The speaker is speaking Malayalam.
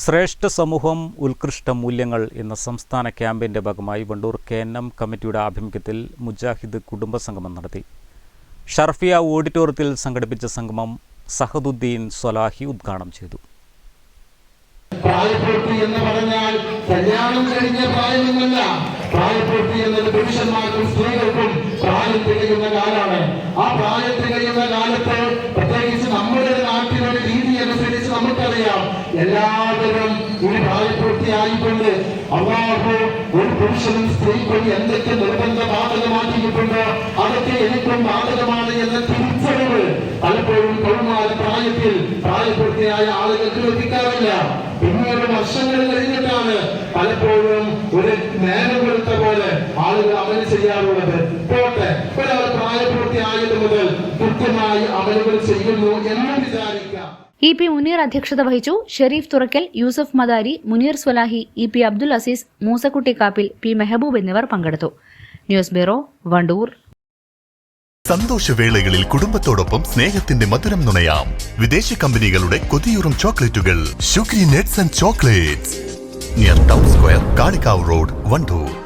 ശ്രേഷ്ഠ സമൂഹം ഉത്കൃഷ്ട മൂല്യങ്ങൾ എന്ന സംസ്ഥാന ക്യാമ്പയിന്റെ ഭാഗമായി വണ്ടൂർ കെ എൻ എം കമ്മിറ്റിയുടെ ആഭിമുഖ്യത്തിൽ മുജാഹിദ് കുടുംബസംഗമം നടത്തി. ഷർഫിയ ഓഡിറ്റോറിയത്തിൽ സംഘടിപ്പിച്ച സംഗമം സഹദുദ്ദീൻ സൊലാഹി ഉദ്ഘാടനം ചെയ്തു. പ്രായപൂർത്തി എന്ന് പറഞ്ഞാൽ കല്യാണം കഴിഞ്ഞ പ്രായമൊന്നല്ല. പ്രായപൂർത്തി എന്നത് പുരുഷന്മാർക്കും സ്ത്രീകൾക്കും പ്രായം തികയുന്ന കാലാണ്. ആ പ്രായം തികയുന്ന കാലത്ത് പ്രത്യേകിച്ച് നമ്മുടെ നമുക്കറിയാം എല്ലാവരും ഈ പ്രായപൂർത്തിയായിക്കൊണ്ട് അള്ളാഹു ഒരു പുരുഷനും സ്ത്രീക്കും എന്തൊക്കെ നിർബന്ധ ബാധകമാക്കിയിട്ടുണ്ടോ അതൊക്കെ എനിക്കും ബാധകമാണ് എന്ന തിരിച്ചറിവ് പലപ്പോഴും കൗമാര പ്രായത്തിൽ പ്രായപൂർത്തിയായ ആളുകൾക്ക് ലഭിക്കാറില്ല. പിന്നീട് വർഷങ്ങൾ കഴിഞ്ഞിട്ടാണ് പലപ്പോഴും ഒരു നേരം കൊടുത്ത പോലെ ആളുകൾ അമൽ ചെയ്യാറുള്ളത്. മുതൽ കൃത്യമായി അമലുകൾ ചെയ്യുന്നു എന്ന് വിചാരിക്കാം. ഇ പി മുനീർ അധ്യക്ഷത വഹിച്ചു Sherif Thurakkal Yusuf Madari Muneer Swalahi E P Abdul Azeez Moosakutty Kappil P Mehboob എന്നിവർ പങ്കെടുത്തു. News bureau Wandoor. സന്തോഷവേളകളിൽ കുടുംബത്തോടൊപ്പം സ്നേഹത്തിന്റെ മധുരം നുണയാം. വിദേശ കമ്പനികളുടെ കൊതിയൂറും ചോക്ലേറ്റുകൾ. Sugary nuts and chocolates. Near town square Kalikavu road Wandoor.